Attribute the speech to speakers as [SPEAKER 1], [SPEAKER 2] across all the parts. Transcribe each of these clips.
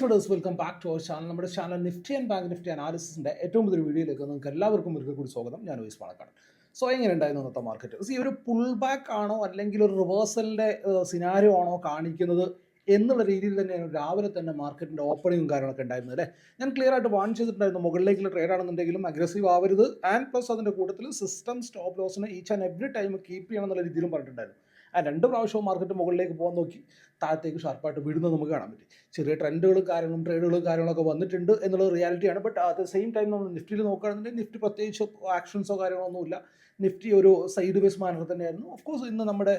[SPEAKER 1] Traders welcome back to our channel നമ്മുടെ channel Nifty and Bank Nifty അനാലിസിസിന്റെ ഏറ്റവും പുതിയ വീഡിയോയിലേക്ക് നിങ്ങൾക്ക് എല്ലാവർക്കും ഒരിക്കൽ കൂടി സ്വാഗതം. ഞാൻ വൈസ് പാണക്കാട് സോ എങ്ങനെ ഉണ്ടായിരുന്നു ഇന്നത്തെ മാർക്കറ്റ് സി ഒരു പുൾ ബാക്ക് ആണോ അല്ലെങ്കിൽ ഒരു റിവേഴ്സലിന്റെ സിനാരിയോ ആണോ കാണിക്കുന്നത് എന്നുള്ള രീതിയിൽ തന്നെയാണ് രാവിലെ തന്നെ മാർക്കറ്റിന്റെ ഓപ്പണിങ്ങും കാര്യങ്ങളൊക്കെ ഉണ്ടായിരുന്നത് അല്ലേ? ഞാൻ ക്ലിയർ ആയിട്ട് വാൺ ചെയ്തിട്ടുണ്ടായിരുന്നു മുകളിലേക്കുള്ള ട്രേഡ് ആണെന്നുണ്ടെങ്കിലും അഗ്രസീവ് ആവരുത്. ആൻഡ് പ്ലസ് അതിന്റെ കൂട്ടത്തിൽ system stop ലോസിനെ each and every time keep ചെയ്യണം എന്നുള്ള രീതിയിലും പറഞ്ഞിട്ടുണ്ടായിരുന്നു. ആ രണ്ട് പ്രാവശ്യവും മാർക്കറ്റ് മുകളിലേക്ക് പോകാൻ നോക്കി. താഴത്തേക്ക് ഷാർപ്പായിട്ട് വിടുന്നത് നമുക്ക് കാണാൻ പറ്റും. ചെറിയ ട്രെൻഡുകളും കാര്യങ്ങളും ട്രേഡുകളും കാര്യങ്ങളൊക്കെ വന്നിട്ടുണ്ട് എന്നുള്ള റിയാലിറ്റിയാണ് but at the same time നമ്മൾ നിഫ്റ്റിയിൽ നോക്കുകയാണെന്നുണ്ടെങ്കിൽ നിഫ്റ്റി പ്രത്യേകിച്ച് ആക്ഷൻസോ കാര്യങ്ങളൊന്നുമില്ല നിഫ്റ്റി ഒരു സൈഡ് ബേസ് മാനർ തന്നെയായിരുന്നു. ഓഫ് കോഴ്സ് ഇന്ന് നമ്മുടെ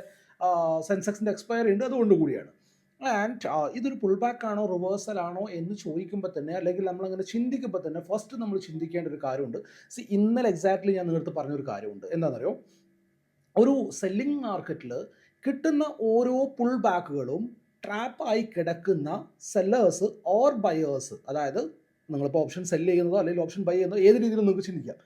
[SPEAKER 1] സെൻസെക്സിന്റെ എക്സ്പയറി ഉണ്ട്. അതുകൊണ്ട് കൂടിയാണ്. ആൻഡ് ഇതൊരു പുൾ ബാക്ക് ആണോ റിവേഴ്സൽ ആണോ എന്ന് ചോദിക്കുമ്പോൾ തന്നെ അല്ലെങ്കിൽ നമ്മളങ്ങനെ ചിന്തിക്കുമ്പോൾ തന്നെ ഫസ്റ്റ് നമ്മൾ ചിന്തിക്കേണ്ട ഒരു കാര്യമുണ്ട്. സി ഇന്നലെ എക്സാക്ട്ലി ഞാൻ നിങ്ങൾക്ക് പറഞ്ഞൊരു കാര്യമുണ്ട്. എന്താണെന്നറിയോ? ഒരു സെല്ലിംഗ് മാർക്കറ്റിൽ കിട്ടുന്ന ഓരോ പുൾ ബാക്കുകളും ട്രാപ്പായി കിടക്കുന്ന സെല്ലേഴ്സ് ഓർ ബയേഴ്സ് അതായത് നിങ്ങളിപ്പോൾ ഓപ്ഷൻ സെല്ല് ചെയ്യുന്നതോ അല്ലെങ്കിൽ ഓപ്ഷൻ ബൈ ചെയ്യുന്നതോ ഏത് രീതിയിലും നിങ്ങൾക്ക് ചിന്തിക്കാം.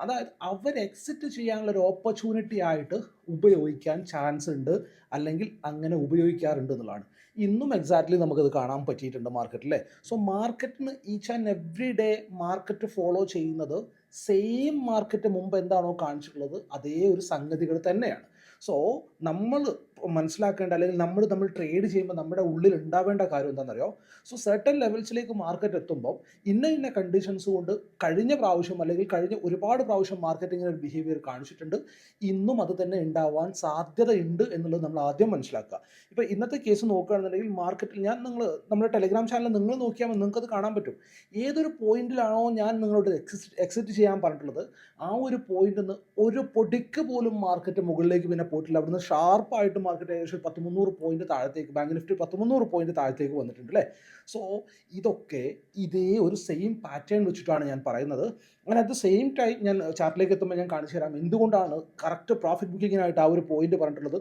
[SPEAKER 1] അതായത് അവർ എക്സിറ്റ് ചെയ്യാനുള്ള ഒരു ഓപ്പർച്യൂണിറ്റി ആയിട്ട് ഉപയോഗിക്കാൻ ചാൻസ് ഉണ്ട് അല്ലെങ്കിൽ അങ്ങനെ ഉപയോഗിക്കാറുണ്ട് എന്നുള്ളതാണ്. ഇന്നും എക്സാക്ട്ലി നമുക്കത് കാണാൻ പറ്റിയിട്ടുണ്ട് മാർക്കറ്റിലെ so മാർക്കറ്റിന് each and every day market follow ചെയ്യുന്നത് സെയിം മാർക്കറ്റ് മുമ്പ് എന്താണോ കാണിച്ചിട്ടുള്ളത് അതേ ഒരു സംഗതികൾ തന്നെയാണ്. സോ നമ്മൾ മനസ്സിലാക്കേണ്ട അല്ലെങ്കിൽ നമ്മൾ നമ്മൾ ട്രേഡ് ചെയ്യുമ്പോൾ നമ്മുടെ ഉള്ളിൽ ഉണ്ടാവേണ്ട കാര്യം എന്താണെന്നറിയോ? സോ സെർട്ടൺ ലെവൽസിലേക്ക് മാർക്കറ്റ് എത്തുമ്പോൾ ഇന്ന ഇന്ന കണ്ടീഷൻസ് കൊണ്ട് കഴിഞ്ഞ പ്രാവശ്യം അല്ലെങ്കിൽ കഴിഞ്ഞ ഒരുപാട് പ്രാവശ്യം മാർക്കറ്റിങ്ങിന് ഒരു ബിഹേവിയർ കാണിച്ചിട്ടുണ്ട്. ഇന്നും അത് തന്നെ ഉണ്ടാവാൻ സാധ്യതയുണ്ട് എന്നുള്ളത് നമ്മൾ ആദ്യം മനസ്സിലാക്കുക. ഇപ്പോൾ ഇന്നത്തെ കേസ് നോക്കുകയാണെന്നുണ്ടെങ്കിൽ മാർക്കറ്റിൽ ഞാൻ നിങ്ങൾ നമ്മുടെ ടെലിഗ്രാം ചാനൽ നിങ്ങൾ നോക്കിയാൽ നിങ്ങൾക്ക് അത് കാണാൻ പറ്റും. ഏതൊരു പോയിന്റിലാണോ ഞാൻ നിങ്ങളോട് എക്സിറ്റ് എക്സിറ്റ് ചെയ്യാൻ പറഞ്ഞിട്ടുള്ളത്? ആ ഒരു പോയിന്റിൽ നിന്ന് ഒരു പൊടിക്ക് പോലും മാർക്കറ്റ് മുകളിലേക്ക് പിന്നെ പോയിട്ടില്ല. അവിടുന്ന് ഷാർപ്പായിട്ട് മാർക്കറ്റ് ഏകദേശം പത്ത് മുന്നൂറ് പോയിന്റ് താഴത്തേക്ക് ബാങ്ക് നിഫ്റ്റി പത്ത് മുന്നൂറ് പോയിന്റ് താഴത്തേക്ക് വന്നിട്ടുണ്ട് അല്ലേ സോ ഇതൊക്കെ ഇതേ ഒരു സെയിം പാറ്റേൺ വെച്ചിട്ടാണ് ഞാൻ പറയുന്നത്. അങ്ങനെ ദ സെയിം ടൈം ഞാൻ ചാർട്ടിലേക്ക് എത്തുമ്പോൾ ഞാൻ കാണിച്ചു തരാം. എന്തുകൊണ്ടാണ് കറക്റ്റ് പ്രോഫിറ്റ് ബുക്കിങ്ങിനായിട്ട് ആ ഒരു പോയിന്റ് പറഞ്ഞിട്ടുള്ളത്?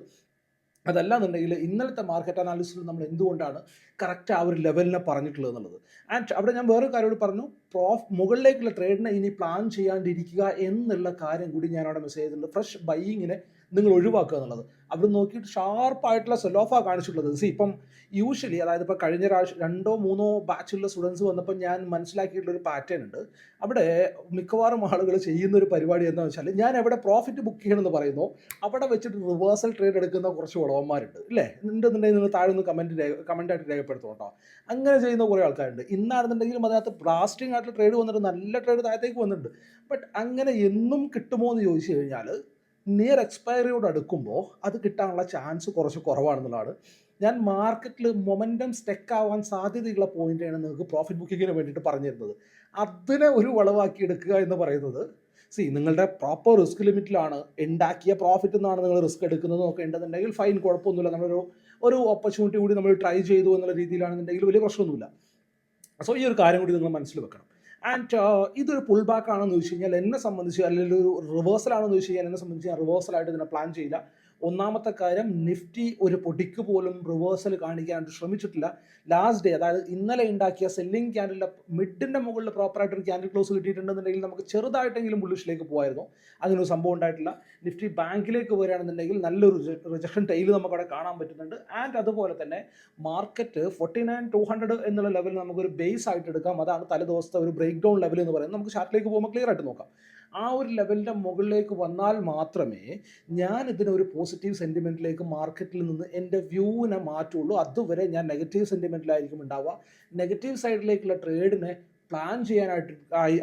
[SPEAKER 1] അതല്ല എന്നുണ്ടെങ്കിൽ ഇന്നലത്തെ മാർക്കറ്റ് അനാലിസിൽ നമ്മൾ എന്തുകൊണ്ടാണ് കറക്റ്റ് ആ ഒരു ലെവലിനെ പറഞ്ഞിട്ടുള്ളത് എന്നുള്ളത്? ആൻഡ് അവിടെ ഞാൻ വേറൊരു കാര്യം പറഞ്ഞു. പ്രോഫ് മുകളിലേക്കുള്ള ട്രേഡിനെ ഇനി പ്ലാൻ ചെയ്യാണ്ടിരിക്കുക എന്നുള്ള കാര്യം കൂടി ഞാൻ അവിടെ മെസ്സേജ് ചെയ്തിട്ടുണ്ട് ഫ്രഷ് ബൈയിങ്ങിനെ നിങ്ങൾ ഒഴിവാക്കുക എന്നുള്ളത്. അവിടെ നോക്കിയിട്ട് ഷാർപ്പായിട്ടുള്ള സെലോഫ കാണിച്ചിട്ടുള്ളത്. സി ഇപ്പം യൂഷ്വലി അതായത് ഇപ്പോൾ കഴിഞ്ഞ പ്രാവശ്യം രണ്ടോ മൂന്നോ ബാച്ചിലുള്ള സ്റ്റുഡൻസ് വന്നപ്പോൾ ഞാൻ മനസ്സിലാക്കിയിട്ടുള്ള ഒരു പാറ്റേൺ ഉണ്ട്. അവിടെ മിക്കവാറും ആളുകൾ ചെയ്യുന്ന ഒരു പരിപാടി എന്താണെന്ന് വെച്ചാൽ ഞാൻ എവിടെ പ്രോഫിറ്റ് ബുക്ക് ചെയ്യണമെന്ന് പറയുന്നു അവിടെ വെച്ചിട്ട് റിവേഴ്സൽ ട്രേഡ് എടുക്കുന്ന കുറച്ച് ഉടവന്മാരുണ്ട് ഇല്ലേ? ഉണ്ടെന്നുണ്ടെങ്കിൽ നിങ്ങൾ താഴെ ഒന്ന് കമന്റ് കമന്റായിട്ട് രേഖപ്പെടുത്തും കേട്ടോ. അങ്ങനെ ചെയ്യുന്ന കുറേ ആൾക്കാരുണ്ട്. ഇന്നാണെന്നുണ്ടെങ്കിലും അതിനകത്ത് ബ്ലാസ്റ്റിംഗ് ആയിട്ടുള്ള ട്രേഡ് വന്നിട്ട് നല്ല ട്രേഡ് താഴത്തേക്ക് വന്നിട്ടുണ്ട്. ബട്ട് അങ്ങനെ എന്നും കിട്ടുമോ എന്ന് ചോദിച്ചു കഴിഞ്ഞാൽ നിയർ എക്സ്പയറിയോട് അടുക്കുമ്പോൾ അത് കിട്ടാനുള്ള ചാൻസ് കുറച്ച് കുറവാണെന്നുള്ളതാണ്. ഞാൻ മാർക്കറ്റിൽ മൊമെന്റം സ്റ്റെക്ക് ആവാൻ സാധ്യതയുള്ള പോയിന്റാണ് നിങ്ങൾക്ക് പ്രോഫിറ്റ് ബുക്കിങ്ങിന് വേണ്ടിയിട്ട് പറഞ്ഞിരുന്നത്. അതിനെ ഒരു വളവാക്കി എടുക്കുക എന്ന് പറയുന്നത് സി നിങ്ങളുടെ പ്രോപ്പർ റിസ്ക് ലിമിറ്റിലാണ് ഉണ്ടാക്കിയ പ്രോഫിറ്റ് എന്നാണ് നിങ്ങൾ റിസ്ക് എടുക്കുന്നത് ഒക്കെ ഉണ്ടെന്നുണ്ടെങ്കിൽ ഫൈൻ കുഴപ്പമൊന്നുമില്ല. നമ്മളൊരു ഒരു ഓപ്പർച്യൂണിറ്റി കൂടി നമ്മൾ ട്രൈ ചെയ്തു എന്നുള്ള രീതിയിലാണെന്നുണ്ടെങ്കിൽ വലിയ പ്രശ്നമൊന്നുമില്ല. സോ ഈ ഒരു കാര്യം കൂടി നിങ്ങൾ മനസ്സിൽ വെക്കണം. ആൻഡ് ഇതൊരു പുൾ ബാക്ക് ആണെന്ന് ചോദിച്ചു കഴിഞ്ഞാൽ എന്നെ സംബന്ധിച്ച് അല്ലെങ്കിൽ ഒരു റിവേഴ്സൽ ആണെന്ന് ചോദിച്ചു കഴിഞ്ഞാൽ എന്നെ സംബന്ധിച്ച് ഞാൻ റിവേഴ്സലായിട്ട് ഇതിനെ പ്ലാൻ ചെയ്യില്ല. ഒന്നാമത്തെ കാര്യം നിഫ്റ്റി ഒരു പൊടിക്ക് പോലും റിവേഴ്സൽ കാണിക്കാനായിട്ട് ശ്രമിച്ചിട്ടില്ല. ലാസ്റ്റ് ഡേ അതായത് ഇന്നലെ ഉണ്ടാക്കിയ സെല്ലിംഗ് ക്യാൻഡിലെ മിഡിന്റെ മുകളിൽ പ്രോപ്പറായിട്ട് ഒരു ക്യാൻഡിൽ ക്ലോസ് കിട്ടിയിട്ടുണ്ടെന്നുണ്ടെങ്കിൽ നമുക്ക് ചെറുതായിട്ടെങ്കിലും ബുള്ളിഷിലേക്ക് പോകായിരുന്നു അങ്ങനെ ഒരു സംഭവം ഉണ്ടായിട്ടില്ല. നിഫ്റ്റി ബാങ്കിലേക്ക് വരികയാണെന്നുണ്ടെങ്കിൽ നല്ലൊരു റിജക്ഷൻ ടൈൽ നമുക്കവിടെ കാണാൻ പറ്റുന്നുണ്ട്. ആൻഡ് അതുപോലെ തന്നെ market forty nine two hundred എന്നുള്ള ലെവലിൽ നമുക്കൊരു ബേസ് ആയിട്ട് എടുക്കാം. അതാണ് തലേ ദിവസത്തെ ഒരു ബ്രേക്ക് ഡൗൺ ലെവൽ എന്ന് പറയുന്നത്. നമുക്ക് ചാർട്ടിലേക്ക് പോകുമ്പോൾ ക്ലിയർ ആയിട്ട് നോക്കാം. ആ ഒരു ലെവലിന്റെ മുകളിലേക്ക് വന്നാൽ മാത്രമേ ഞാൻ ഇതിനെ ഒരു പോസിറ്റീവ് സെന്റിമെന്റിലേക്ക് മാർക്കറ്റിൽ നിന്ന് എന്റെ വ്യൂവിനെ മാറ്റുള്ളൂ. അതുവരെ ഞാൻ നെഗറ്റീവ് സെന്റിമെന്റിലായിരിക്കും ഉണ്ടാവുക. നെഗറ്റീവ് സൈഡിലേക്കുള്ള ട്രേഡിനെ പ്ലാൻ ചെയ്യാനായിട്ട്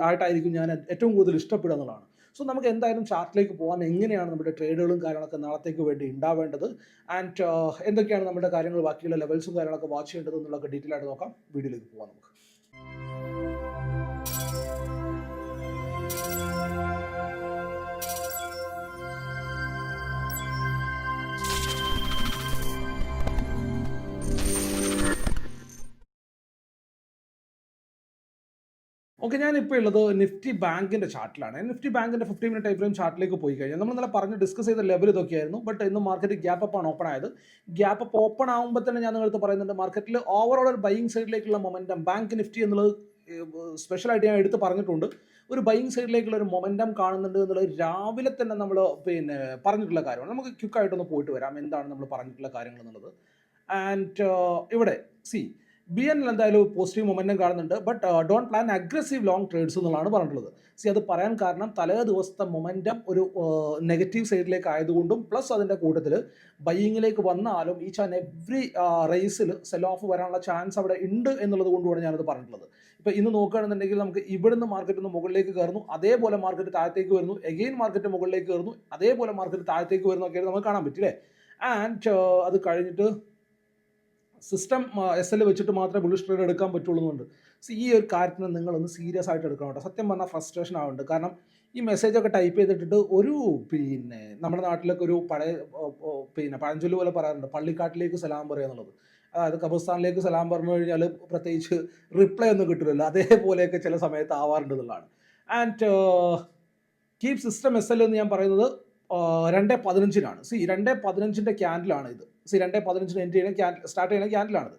[SPEAKER 1] ആയിട്ടായിരിക്കും ഞാൻ ഏറ്റവും കൂടുതൽ ഇഷ്ടപ്പെടുക എന്നുള്ളതാണ്. സോ നമുക്ക് എന്തായാലും ചാർട്ടിലേക്ക് പോകാൻ എങ്ങനെയാണ് നമ്മുടെ ട്രേഡുകളും കാര്യങ്ങളൊക്കെ നാളത്തേക്ക് വേണ്ടി ഉണ്ടാവേണ്ടത്? ആൻഡ് എന്തൊക്കെയാണ് നമ്മുടെ കാര്യങ്ങൾ ബാക്കിയുള്ള ലെവൽസും കാര്യങ്ങളൊക്കെ വാച്ച് ചെയ്യേണ്ടത് എന്നുള്ളതൊക്കെ ഡീറ്റെയിൽ ആയിട്ട് നോക്കാം. വീഡിയോയിലേക്ക് പോകാം നമുക്ക്. ഓക്കെ ഞാനിപ്പോൾ ഉള്ളത് നിഫ്റ്റി ബാങ്കിന്റെ ചാർട്ടിലാണ്. നിഫ്റ്റി ബാങ്കിന്റെ ഫിഫ്റ്റി മിനിറ്റ് ടൈം ഫ്രെയിം ചാർട്ടിലേക്ക് പോയി കഴിഞ്ഞാൽ നമ്മൾ നല്ല പറഞ്ഞ് ഡിസ്കസ് ചെയ്ത ലെവൽ ഇതൊക്കെയായിരുന്നു. ബട്ട് ഇന്ന് മാർക്കറ്റ് ഗ്യാപ്പ് അപ്പ് ആണ് ഓപ്പൺ ആയത്. ഗ്യാപ്പ് അപ്പ് ഓപ്പൺ ആകുമ്പോൾ തന്നെ ഞാൻ നിങ്ങൾക്ക് പറയുന്നുണ്ട് മാർക്കറ്റിൽ ഓവറോൾ ഒരു ബൈയിങ് സൈഡിലേക്കുള്ള മൊമെന്റം ബാങ്ക് നിഫ്റ്റി എന്നുള്ളത് സ്പെഷ്യലായിട്ട് ഞാൻ എടുത്ത് പറഞ്ഞിട്ടുണ്ട്. ഒരു ബൈയിങ് സൈഡിലേക്കുള്ള ഒരു മൊമെന്റം കാണുന്നുണ്ട് എന്നുള്ളത് രാവിലെ തന്നെ നമ്മൾ പിന്നെ പറഞ്ഞിട്ടുള്ള കാര്യമാണ്. നമുക്ക് ക്യുക്കായിട്ടൊന്ന് പോയിട്ട് വരാം എന്താണ് നമ്മൾ പറഞ്ഞിട്ടുള്ള കാര്യങ്ങൾ എന്നുള്ളത്. ആൻഡ് ഇവിടെ സി ബി എൻ എന്തായാലും പോസിറ്റീവ് മൊമെന്റം കാണുന്നുണ്ട്. But don't plan aggressive long trades എന്നുള്ളതാണ് പറഞ്ഞിട്ടുള്ളത്. സി അത് പറയാൻ കാരണം തലേ ദിവസത്തെ മൊമെന്റം ഒരു നെഗറ്റീവ് സൈഡിലേക്ക് ആയതുകൊണ്ടും പ്ലസ് അതിന്റെ കൂട്ടത്തിൽ ബയ്യിങ്ങിലേക്ക് വന്നാലും ഈ ചാൻ എവ്രി റേസിൽ സെൽ ഓഫ് വരാനുള്ള ചാൻസ് അവിടെ ഉണ്ട് എന്നുള്ളത് കൊണ്ടുമാണ് ഞാനത് പറഞ്ഞിട്ടുള്ളത്. ഇപ്പോൾ ഇന്ന് നോക്കുകയാണെന്നുണ്ടെങ്കിൽ നമുക്ക് ഇവിടുന്ന് മാർക്കറ്റ് ഒന്ന് മുകളിലേക്ക് കയറുന്നു അതേപോലെ മാർക്കറ്റ് താഴത്തേക്ക് വരുന്നു എഗെയിൻ മാർക്കറ്റ് മുകളിലേക്ക് കയറുന്നു അതേപോലെ മാർക്കറ്റ് താഴത്തേക്ക് വരുന്നു ഒക്കെ നമുക്ക് കാണാൻ പറ്റില്ലേ ആൻഡ് അത് കഴിഞ്ഞിട്ട് സിസ്റ്റം എസ് എൽ വെച്ചിട്ട് മാത്രമേ ബുള്ളിഷ് ട്രേഡ് എടുക്കാൻ പറ്റുള്ളൂ എന്നുണ്ട്. സോ ഈ ഒരു കാര്യത്തിന് നിങ്ങളൊന്ന് സീരിയസ് ആയിട്ട് എടുക്കണം കേട്ടോ സത്യം പറഞ്ഞാൽ ഫ്രസ്ട്രേഷൻ ആവുന്നുണ്ട്. കാരണം ഈ മെസ്സേജൊക്കെ ടൈപ്പ് ചെയ്തിട്ടിട്ട് ഒരു പിന്നെ നമ്മുടെ നാട്ടിലൊക്കെ ഒരു പഴയ പിന്നെ പഴഞ്ചൊല്ലു പോലെ പറയാറുണ്ട്. പള്ളിക്കാട്ടിലേക്ക് സലാം പറയുക എന്നുള്ളത്. അതായത് കബർസ്ഥാനിലേക്ക് സലാം പറഞ്ഞു കഴിഞ്ഞാൽ പ്രത്യേകിച്ച് റിപ്ലൈ ഒന്നും കിട്ടില്ലല്ലോ അതേപോലെയൊക്കെ ചില സമയത്ത് ആവാറുണ്ട് എന്നുള്ളതാണ്. And keep system S L എന്ന് ഞാൻ പറയുന്നത് രണ്ട് പതിനഞ്ചിനാണ്. സി രണ്ട് പതിനഞ്ചിന്റെ ക്യാൻഡിലാണ് ഇത്. സി രണ്ട് പതിനഞ്ചിന് എൻഡ് ചെയ്യുന്ന ക്യാൻ സ്റ്റാർട്ട് ചെയ്യുന്ന ക്യാൻഡിലാണിത്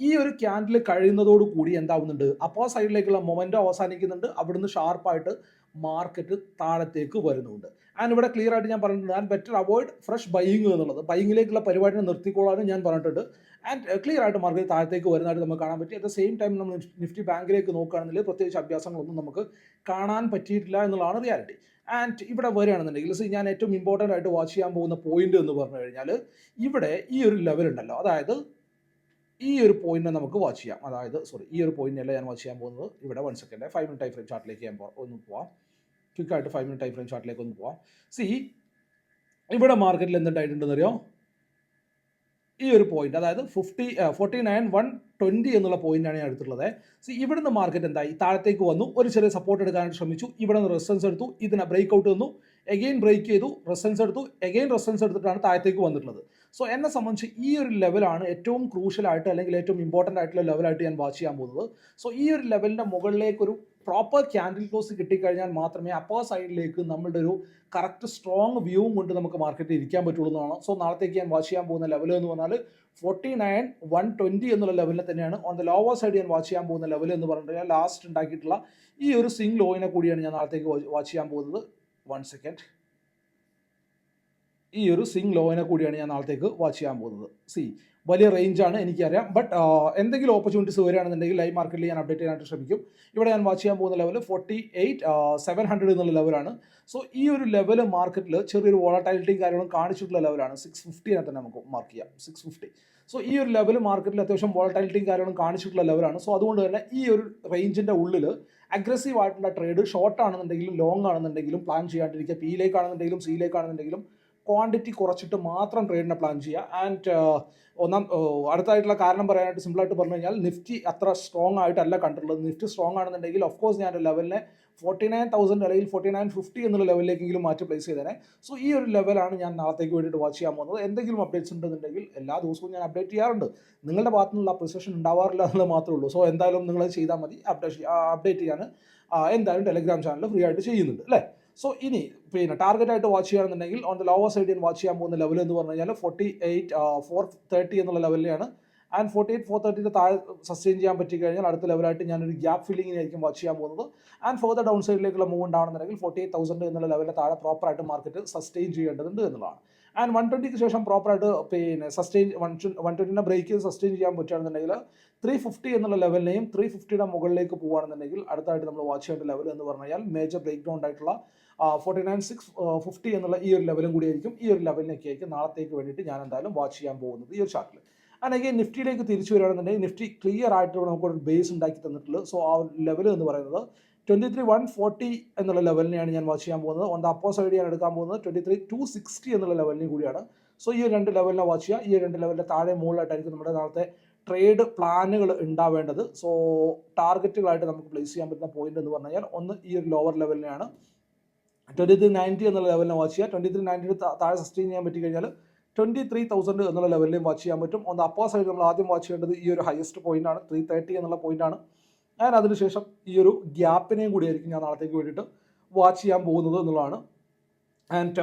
[SPEAKER 1] ഈ ഒരു ക്യാൻഡിൽ കഴിയുന്നതോട് കൂടി എന്താവുന്നുണ്ട്? അപ്പോ സൈഡിലേക്കുള്ള മൊമെന്റോ അവസാനിക്കുന്നുണ്ട്. അവിടുന്ന് ഷാർപ്പായിട്ട് മാർക്കറ്റ് താഴത്തേക്ക് വരുന്നുണ്ട്. ആൻഡ് ഇവിടെ ക്ലിയർ ആയിട്ട് ഞാൻ പറഞ്ഞിട്ടുണ്ട്. And better avoid fresh buying എന്നുള്ളത്. ബൈയിങ്ങിലേക്കുള്ള പരിപാടിനെ നിർത്തിക്കോളാനും ഞാൻ പറഞ്ഞിട്ടുണ്ട്. ആൻഡ് ക്ലിയർ ആയിട്ട് മാർക്കറ്റ് താഴത്തേക്ക് വരുന്നതായിട്ട് നമുക്ക് കാണാൻ പറ്റി. അറ്റ് ദ സെയിം ടൈം നമ്മൾ നിഫ്റ്റി ബാങ്കിലേക്ക് നോക്കുകയാണെന്നുണ്ടെങ്കിൽ പ്രത്യേകിച്ച് അഭ്യാസങ്ങളൊന്നും നമുക്ക് കാണാൻ പറ്റിയിട്ടില്ല എന്നുള്ളതാണ് റിയാലിറ്റി ആൻഡ് ഇവിടെ വരികയാണെന്നുണ്ടെങ്കിൽ സി ഞാൻ ഏറ്റവും ഇമ്പോർട്ടന്റ് ആയിട്ട് വാച്ച് ചെയ്യാൻ പോകുന്ന പോയിന്റ് എന്ന് പറഞ്ഞു കഴിഞ്ഞാൽ ഇവിടെ ഈ ഒരു ലെവൽ ഉണ്ടല്ലോ. അതായത് ഈ ഒരു പോയിന്റിനെ നമുക്ക് വാച്ച് ചെയ്യാം. അതായത് സോറി ഈ ഒരു പോയിന്റിനല്ല ഞാൻ വാച്ച് ചെയ്യാൻ പോകുന്നത്? ഇവിടെ one second five minute time frame ചാർട്ടിലേക്ക് ഞാൻ ഒന്ന് പോവാം. ക്വിക്കായിട്ട് ഫൈവ് മിനിറ്റ് ടൈം ഫ്രെയിം ചാർട്ടിലേക്ക് ഒന്ന് പോവാം. സി ഇവിടെ മാർക്കറ്റിൽ എന്തുണ്ടായിട്ടുണ്ടെന്ന് അറിയോ ഈ ഒരു പോയിന്റ് അതായത് fifty forty nine one twenty എന്നുള്ള പോയിന്റാണ് ഞാൻ എടുത്തിട്ടുള്ളത്. സോ ഇവിടുന്ന് മാർക്കറ്റ് എന്തായി? താഴത്തേക്ക് വന്നു. ഒരു ചെറിയ സപ്പോർട്ട് എടുക്കാനായിട്ട് ശ്രമിച്ചു. ഇവിടെ നിന്ന് റെസിസ്റ്റൻസ് എടുത്തു. ഇതിനെ ബ്രേക്ക് ഔട്ട് വന്നു. എഗെയിൻ ബ്രേക്ക് ചെയ്തു. റെസിസ്റ്റൻസ് എടുത്തു. എഗെയിൻ റെസിസ്റ്റൻസ് എടുത്തിട്ടാണ് താഴത്തേക്ക് വന്നിട്ടുള്ളത്. സോ എന്നെ സംബന്ധിച്ച് ഈ ഒരു ലെവലാണ് ഏറ്റവും ക്രൂഷ്യൽ ആയിട്ട് അല്ലെങ്കിൽ ഏറ്റവും ഇമ്പോർട്ടന്റ് ആയിട്ടുള്ള ലെവലായിട്ട് ഞാൻ വാച്ച് ചെയ്യാൻ പോകുന്നത്. സോ ഈ ഒരു ലെവലിന്റെ മുകളിലേക്ക് ഒരു പ്രോപ്പർ ക്യാൻഡിൽ ക്ലോസ് കിട്ടിക്കഴിഞ്ഞാൽ മാത്രമേ അപ്പർ സൈഡിലേക്ക് നമ്മളുടെ ഒരു കറക്റ്റ് സ്ട്രോങ് വ്യൂവും കൊണ്ട് നമുക്ക് മാർക്കറ്റിൽ ഇരിക്കാൻ പറ്റുള്ളൂ എന്നാണ്. സോ നാളത്തേക്ക് ഞാൻ വാച്ച് ചെയ്യാൻ പോകുന്ന ലെവൽ എന്ന് പറഞ്ഞാൽ ഫോർട്ടി നയൻ വൺ ട്വന്റി എന്നുള്ള ലെവലിൽ തന്നെയാണ്. ഓൺ ദ ലോവർ സൈഡ് ഞാൻ വാച്ച് ചെയ്യാൻ പോകുന്ന ലെവൽ എന്ന് പറഞ്ഞിട്ട് ഞാൻ ലാസ്റ്റ് ഉണ്ടാക്കിയിട്ടുള്ള ഈ ഒരു സിംഗ് ലോയിനെ കൂടിയാണ് ഞാൻ നാളത്തേക്ക് വാച്ച് ചെയ്യാൻ പോകുന്നത്. വൺ സെക്കൻഡ് ഈ ഒരു സിംഗ് ലോയിനെ കൂടിയാണ് ഞാൻ നാളത്തേക്ക് വാച്ച് ചെയ്യാൻ പോകുന്നത്. സി വലിയ റേഞ്ചാണ് എനിക്കറിയാം. ബട്ട് എന്തെങ്കിലും ഓപ്പർച്യൂണിറ്റീസ് വരികയാണെന്നുണ്ടെങ്കിൽ ലൈവ് മാർക്കറ്റിൽ ഞാൻ അപ്ഡേറ്റ് ചെയ്യാനായിട്ട് ശ്രമിക്കും. ഇവിടെ ഞാൻ വാച്ച് ചെയ്യാൻ പോകുന്ന level forty eight seven hundred എന്നുള്ള ലെവലാണ് സോ ഈ ഒരു ലെവൽ മാർക്കറ്റിൽ ചെറിയൊരു വോളറ്റാലിറ്റിയും കാര്യങ്ങളും കാണിച്ചിട്ടുള്ള ലെവലാണ് സിക്സ് ഫിഫ്റ്റിനെ തന്നെ നമുക്ക് മാർക്ക് ചെയ്യാം. സിക്സ് ഫിഫ്റ്റി സോ ഈ ഒരു ലെവൽ മാർക്കറ്റിൽ അത്യാവശ്യം വോളറ്റാലിറ്റിയും കാര്യങ്ങളും കാണിച്ചിട്ടുള്ള ലെവലാണ് സോ അതുകൊണ്ട് തന്നെ ഈ ഒരു റേഞ്ചിന്റെ ഉള്ളിൽ അഗ്രസീവ് ആയിട്ടുള്ള ട്രേഡ് ഷോർട്ട് ആണെന്നുണ്ടെങ്കിലും ലോങ് ആണെന്നുണ്ടെങ്കിലും പ്ലാൻ ചെയ്യാണ്ടിരിക്കുക. പിയിലേക്കാണെന്നുണ്ടെങ്കിലും സിയിലേക്കാണെന്നുണ്ടെങ്കിലും ക്വാണ്ടിറ്റി കുറച്ചിട്ട് മാത്രം ട്രേഡിനെ പ്ലാൻ ചെയ്യുക. ആൻഡ് ഒന്നാം അടുത്തായിട്ടുള്ള കാരണം പറയാനായിട്ട് സിമ്പിളായിട്ട് പറഞ്ഞു കഴിഞ്ഞാൽ നിഫ്റ്റി അത്ര സ്ട്രോങ് ആയിട്ടല്ല കണ്ടിട്ടുള്ളത്. നിഫ്റ്റി സ്ട്രോങ് ആണെന്നുണ്ടെങ്കിൽ ഓഫ് കോഴ്സ് ഞാൻ ലെവലിനെ ഫോർട്ടി നയൻ തൗസൻഡ് അല്ലെങ്കിൽ ഫോർട്ടി നയൻ ഫിഫ്റ്റി എന്നുള്ള ലെവലിലേക്കെങ്കിലും മാറ്റി പ്ലേസ് ചെയ്തേനെ. സോ ഈ ഒരു ലെവലാണ് ഞാൻ നാളത്തേക്ക് വേണ്ടിയിട്ട് വാച്ച് ചെയ്യാൻ പോകുന്നത്. എന്തെങ്കിലും അപ്ഡേറ്റ്സ് ഉണ്ടെന്നുണ്ടെങ്കിൽ എല്ലാ ദിവസവും ഞാൻ അപ്ഡേറ്റ് ചെയ്യാറുണ്ട്. നിങ്ങളുടെ ഭാഗത്തു നിന്നുള്ള അപ്രിസിയേഷൻ ഉണ്ടാവാറില്ല എന്നുള്ളത് മാത്രമേ ഉള്ളൂ. സോ എന്തായാലും നിങ്ങൾ ചെയ്താൽ മതി. അപ്ഡേറ്റ് അപ്ഡേറ്റ് ചെയ്യാൻ എന്തായാലും ടെലിഗ്രാം ചാനൽ ഫ്രീ ആയിട്ട് ചെയ്യുന്നുണ്ട് അല്ലേ? സോ ഇനി പിന്നെ ടാർഗറ്റ് ആയിട്ട് വാച്ച് ചെയ്യുകയാണെന്നുണ്ടെങ്കിൽ ഓൺ ദ ലോവർ സൈഡ് ഞാൻ വാച്ച് ചെയ്യാൻ പോകുന്ന ലെവൽ എന്ന് പറഞ്ഞു കഴിഞ്ഞാൽ ഫോർട്ടി എയ്റ്റ് ഫോർ തേർട്ടി എന്നുള്ള ലെവലിലാണ് ആൻഡ് ഫോർട്ടി എയ്റ്റ് ഫോർ തേർട്ടിന്റെ താഴെ സസ്റ്റെയിൻ ചെയ്യാൻ പറ്റി കഴിഞ്ഞാൽ അടുത്ത ലെവലായിട്ട് ഞാനൊരു ഗ്യാപ്പ് ഫില്ലിങ്ങിനായിരിക്കും വാച്ച് ചെയ്യാൻ പോകുന്നത്. ആൻഡ് ഫോർദർ ഡൗൺ സൈഡിലേക്കുള്ള മൂവ് ഉണ്ടാവണമെന്നുണ്ടെങ്കിൽ ഫോർട്ടി എയ്റ്റ് തൗസൻഡ് എന്നുള്ള ലെവലിൽ താഴെ പ്രോപ്പറായിട്ട് മാർക്കറ്റ് സസ്റ്റെയിൻ ചെയ്യേണ്ടതുണ്ട് എന്നുള്ളതാണ്. ആൻഡ് വൺ ട്വന്റിക്ക് ശേഷം പ്രോപ്പറായിട്ട് പിന്നെ സസ്റ്റെയിൻ വൺ വൺ ട്വന്റിനെ ബ്രേക്ക് ചെയ്ത് സസ്റ്റെയിൻ ചെയ്യാൻ പറ്റുകയാണെന്നുണ്ടെങ്കിൽ ത്രീ ഫിഫ്റ്റി എന്നുള്ള ലെവലിനെയും ത്രീ ഫിഫ്റ്റിയുടെ മുകളിലേക്ക് പോകുകയാണെന്നുണ്ടെങ്കിൽ അടുത്തായിട്ട് നമ്മൾ വാച്ച് ചെയ്യേണ്ട ലെവൽ എന്ന് പറഞ്ഞു കഴിഞ്ഞാൽ മേജർ ബ്രേക്ക് ഡൗൺ ആയിട്ടുള്ള ഫോർട്ടി നയൻ സിക്സ് ഫിഫ്റ്റി എന്നുള്ള ഈ ഒരു ലെവലും കൂടി ആയിരിക്കും. ഈ ഒരു ലെവലിനൊക്കെ ആയിരിക്കും നാളത്തേക്ക് വേണ്ടിയിട്ട് ഞാൻ എന്തായാലും വാച്ച് ചെയ്യാൻ പോകുന്നത് ഈ ഒരു ചാർട്ടിൽ അല്ലെങ്കിൽ നിഫ്റ്റിയിലേക്ക് തിരിച്ചു വരികയാണെന്നുണ്ടെങ്കിൽ നിഫ്റ്റി ക്ലിയർ ആയിട്ട് നമുക്കൊരു ബേസ് ഉണ്ടാക്കി തന്നിട്ടുള്ളത് സോ ആ ലെവൽ എന്ന് പറയുന്നത് ട്വന്റി ത്രീ വൺ ഫോർട്ടി എന്നുള്ള ലെവലിനെയാണ് ഞാൻ വാച്ച് ചെയ്യാൻ പോകുന്നത്. ഓൺ ദ അപ്പോ സൈഡ് ഞാൻ എടുക്കാൻ പോകുന്നത്. ട്വന്റി ത്രീ ടു സിക്സ്റ്റി എന്നുള്ള ലെവലിനും കൂടിയാണ്. സോ ഈ രണ്ട് ലെവലിനെ വാച്ച് ചെയ്യുക. ഈ രണ്ട് ലെവലിന്റെ താഴെ മുകളിലായിട്ടായിരിക്കും നമ്മുടെ നാളത്തെ ട്രേഡ് പ്ലാനുകൾ ഉണ്ടാവേണ്ടത്. സോ ടാർഗറ്റുകളായിട്ട് നമുക്ക് പ്ലേസ് ചെയ്യാൻ പറ്റുന്ന പോയിന്റ് എന്ന് പറഞ്ഞു കഴിഞ്ഞാൽ ഒന്ന് ഈ ഒരു ലോവർ ലെവലിനെയാണ് ട്വന്റി ത്രീ നയന്റി എന്നുള്ള ലെവലിനെ വാച്ച് ചെയ്യുക. ട്വന്റി ത്രീ നയന്റി താഴെ സസ്റ്റെയിൻ ചെയ്യാൻ പറ്റി കഴിഞ്ഞാൽ ട്വന്റി ത്രീ തൗസൻഡ് എന്നുള്ള ലെവലിലും വാച്ച് ചെയ്യാൻ പറ്റും. ഒന്ന് അപ്പോ സൈഡ് നമ്മൾ ആദ്യം വാച്ച് ചെയ്യേണ്ടത് ഈ ഒരു ഹയസ്റ്റ് പോയിന്റ് ആണ്. ത്രീ തേർട്ടി എന്നുള്ള പോയിന്റ് ആണ്. ഞാൻ അതിനുശേഷം ഈ ഒരു ഗ്യാപ്പിനെയും കൂടി ആയിരിക്കും ഞാൻ നാളത്തേക്ക് വേണ്ടിയിട്ട് വാച്ച് ചെയ്യാൻ പോകുന്നത് എന്നുള്ളതാണ്. ആൻഡ്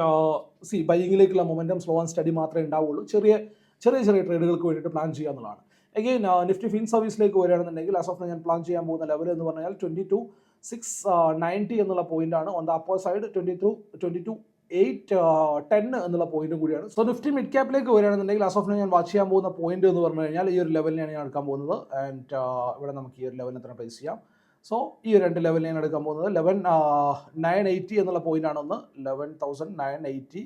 [SPEAKER 1] സി ബൈയിങ്ങിലേക്കുള്ള മൊമെന്റം സ്ലോ ആൻഡ് സ്റ്റഡി മാത്രമേ ഉണ്ടാവുള്ളൂ. ചെറിയ ചെറിയ ചെറിയ ട്രേഡുകൾക്ക് വേണ്ടിയിട്ട് പ്ലാൻ ചെയ്യുക എന്നുള്ളതാണ്. എഗെയിൻ നിഫ്റ്റി ഫിൻ സർവീസിലേക്ക് വരികയാണെന്നുണ്ടെങ്കിൽ ആസ് ഓഫ് ഞാൻ പ്ലാൻ ചെയ്യാൻ പോകുന്ന ലെവൽ എന്ന് പറഞ്ഞാൽ ട്വന്റി ടു സിക്സ് നയന്റി എന്നുള്ള പോയിന്റാണ് on the upper side twenty two twenty two eight ten എന്നുള്ള പോയിന്റും കൂടിയാണ്. സോ നിഫ്റ്റി മിഡ് ക്യാപ്പിലേക്ക് വരികയാണെന്നുണ്ടെങ്കിൽ ലാസ്റ്റ് ഓഫ് ഞാൻ വാച്ച് ചെയ്യാൻ പോകുന്ന പോയിന്റ് എന്ന് പറഞ്ഞു കഴിഞ്ഞാൽ ഈ ഒരു ലെവലിനെയാണ് ഞാൻ എടുക്കാൻ പോകുന്നത്. ആൻഡ് ഇവിടെ നമുക്ക് ഈ ഒരു ലെവലിനെ തന്നെ പ്ലേസ് ചെയ്യാം. സോ ഈ രണ്ട് ലെവലിൽ ഞാൻ എടുക്കാൻ പോകുന്നത്. ലെവൻ നയൻ എയ്റ്റി എന്നുള്ള പോയിന്റ് ആണ് ഒന്ന്. Eleven thousand nine eighty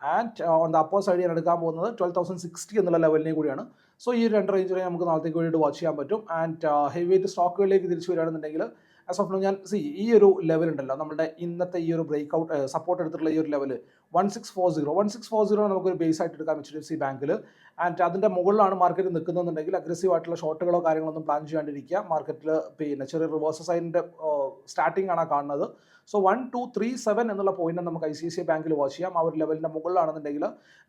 [SPEAKER 1] and on the upper side ഞാൻ എടുക്കാൻ പോകുന്നത് ട്വൽവ് തൗസൻഡ് സിക്സ്റ്റി എന്നുള്ള ലെവലിനെ കൂടിയാണ്. സോ ഈ രണ്ട് റേഞ്ചിനെ നമുക്ക് നാളത്തേക്ക് വേണ്ടിയിട്ട് വാച്ച് ചെയ്യാൻ പറ്റും. ആൻഡ് ഹെവി വെയിറ്റ് സ്റ്റോക്കുകളിലേക്ക് തിരിച്ചു വരികയാണെന്നുണ്ടെങ്കിൽ ആസ് ഓഫ് ഞാൻ സി ഈ ഒരു ലെവൽ ഉണ്ടല്ലോ നമ്മുടെ ഇന്നത്തെ ഈ ഒരു ബ്രേക്ക് ഔട്ട് സപ്പോർട്ട് എടുത്തിട്ടുള്ള ഈ ഒരു level one six four zero one six four zero നമുക്കൊരു ബേസ് ആയിട്ട് എടുക്കാം എച്ച് ഡി എഫ് സി ബാങ്കിൽ ആൻഡ് അതിന്റെ മുകളിലാണ് മാർക്കറ്റ് നിൽക്കുന്നതെന്നുണ്ടെങ്കിൽ അഗ്രസീവ് ആയിട്ടുള്ള ഷോട്ടുകളോ കാര്യങ്ങളൊന്നും പ്ലാൻ ചെയ്യാണ്ടിരിക്കുക. മാർക്കറ്റിൽ പിന്നെ ചെറിയ റിവേഴ്സ് സൈഡിന്റെ സ്റ്റാർട്ടിംഗ് ആണ് കാണുന്നത്. So one two three seven എന്നുള്ള പോയിന്റ് നമുക്ക് ഐ സി സി ബാങ്കിൽ വാച്ച് ചെയ്യാം. ആ ഒരു ലെവലിന്റെ മുകളിലാണെന്നുണ്ടെങ്കിൽ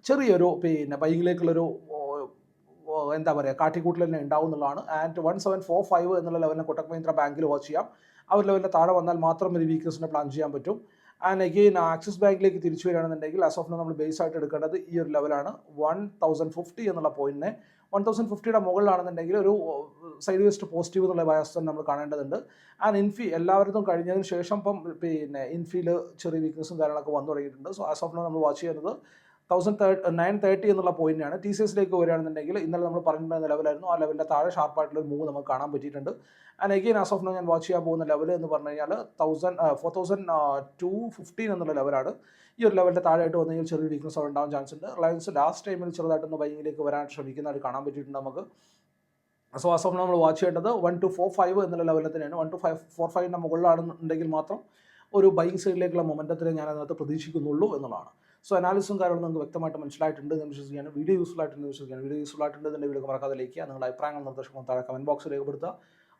[SPEAKER 1] ചെറിയൊരു പിന്നെ ബൈക്കിലേക്കുള്ളൊരു എന്താ പറയുക കാട്ടിക്കൂട്ടിൽ തന്നെ ഉണ്ടാവും എന്നുള്ളതാണ്. And one seven four five എന്നുള്ള ലെവലിനെ കൊട്ടക് മഹീന്ദ്ര ബാങ്കിൽ വാച്ച് ചെയ്യാം. ആ ഒരു ലെവലിന്റെ താഴെ വന്നാൽ മാത്രം ഒരു വീക്ക്നെസ്സിനെ പ്ലാൻ ചെയ്യാൻ പറ്റും. ആൻഡ് അഗെയിൻ ആക്സിസ് ബാങ്കിലേക്ക് തിരിച്ചു വരികയാണെന്നുണ്ടെങ്കിൽ ആസ് ഓഫ് നമ്മൾ ബേസ് ആയിട്ട് എടുക്കേണ്ടത് ഈ ഒരു ലെവലാണ് വൺ തൗസൻഡ് ഫിഫ്റ്റി എന്നുള്ള പോയിന്റിനെ വൺ തൗസൻഡ് ഫിഫ്റ്റിയുടെ മുകളിലാണെന്നുണ്ടെങ്കിൽ ഒരു സൈഡ് വേസ്റ്റ് പോസിറ്റീവ് എന്നുള്ള ബയാസ് തന്നെ നമ്മൾ കാണേണ്ടതുണ്ട്. ആൻഡ് ഇൻഫി എല്ലാവരും കഴിഞ്ഞതിന് ശേഷം ഇപ്പം പിന്നെ ഇൻഫിയിൽ ചെറിയ വീക്ക്നെസ്സും കാര്യങ്ങളൊക്കെ വന്നു തുടങ്ങിയിട്ടുണ്ട്. സോ ആസ് ഓഫ് നമ്മൾ വാച്ച് ചെയ്യുന്നത് തൗസൻഡ് തേർട്ടി നയൻ തേർട്ടി എന്നുള്ള പോയിന്റാണ് ടി സി എസിലേക്ക് വരികയാണെന്നുണ്ടെങ്കിൽ ഇന്നലെ നമ്മൾ പറഞ്ഞിട്ടുള്ള ലെവലായിരുന്നു. ആ ലെവലിന്റെ താഴെ ഷാർപ്പായിട്ടുള്ള ഒരു മൂവ് നമുക്ക് കാണാൻ പറ്റിയിട്ടുണ്ട്. And again as of now ഞാൻ വാച്ച് ചെയ്യാൻ പോകുന്ന ലെവൽ എന്ന് പറഞ്ഞു കഴിഞ്ഞാൽ thousand four thousand two fifteen എന്നുള്ള ലെവലാണ് ഈ ഒരു ലെവലിന്റെ താഴെയായിട്ട് വന്നു കഴിഞ്ഞാൽ ചെറിയ വീക്ക്നസ് അവിടെ ഉണ്ടാവാൻ ചാൻസ് ഉണ്ട്. റിലയൻസ് ലാസ്റ്റ് ടൈമിൽ ചെറുതായിട്ടൊന്ന് ബൈങ്ങിലേക്ക് വരാൻ ശ്രമിക്കുന്നതായിട്ട് കാണാൻ പറ്റിയിട്ടുണ്ട് നമുക്ക്. സോ ആസ് ഓഫ് നമ്മൾ വാച്ച് ചെയ്യേണ്ടത് വൺ ടു ഫോർ ഫൈവ് എന്നുള്ള ലെവലിൽ തന്നെയാണ്. വൺ ടു ഫൈവ് ഫോർ ഫൈവിന്റെ മുകളിലാണെന്നുണ്ടെങ്കിൽ മാത്രം ഒരു ബൈങ് സൈഡിലേക്കുള്ള മൊമെന്റത്തിനെ ഞാൻ അതിനകത്ത് പ്രതീക്ഷിക്കുന്നുള്ളൂ എന്നുള്ളതാണ്. സോ അനാലിസും കാര്യങ്ങളും നിങ്ങൾക്ക് വ്യക്തമായിട്ട് മനസ്സിലായിട്ടുണ്ട് എന്ന് വിശ്വസിക്കുകയാണ്. വീഡിയോ യൂസ്ഫുൾ ആയിട്ടുണ്ട് വിശ്വസിക്കുകയാണ്. വീഡിയോ യൂസ്ഫുൾ ആയിട്ടുണ്ട് എന്നെ വീഡിയോ മറക്കാതെ ലയിക്കുക നിങ്ങളുടെ അഭിപ്രായങ്ങൾ നിർദ്ദേശങ്ങളും താഴെ കമന്റ് ബോക്സിൽ രേഖപ്പെടുത്തുക.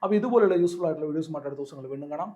[SPEAKER 1] അപ്പോൾ ഇതുപോലെയുള്ള യൂസ്ഫുൾ ആയിട്ടുള്ള വീഡിയോസുമായിട്ട് അടുത്ത ദിവസങ്ങൾ വീണ്ടും കാണാം.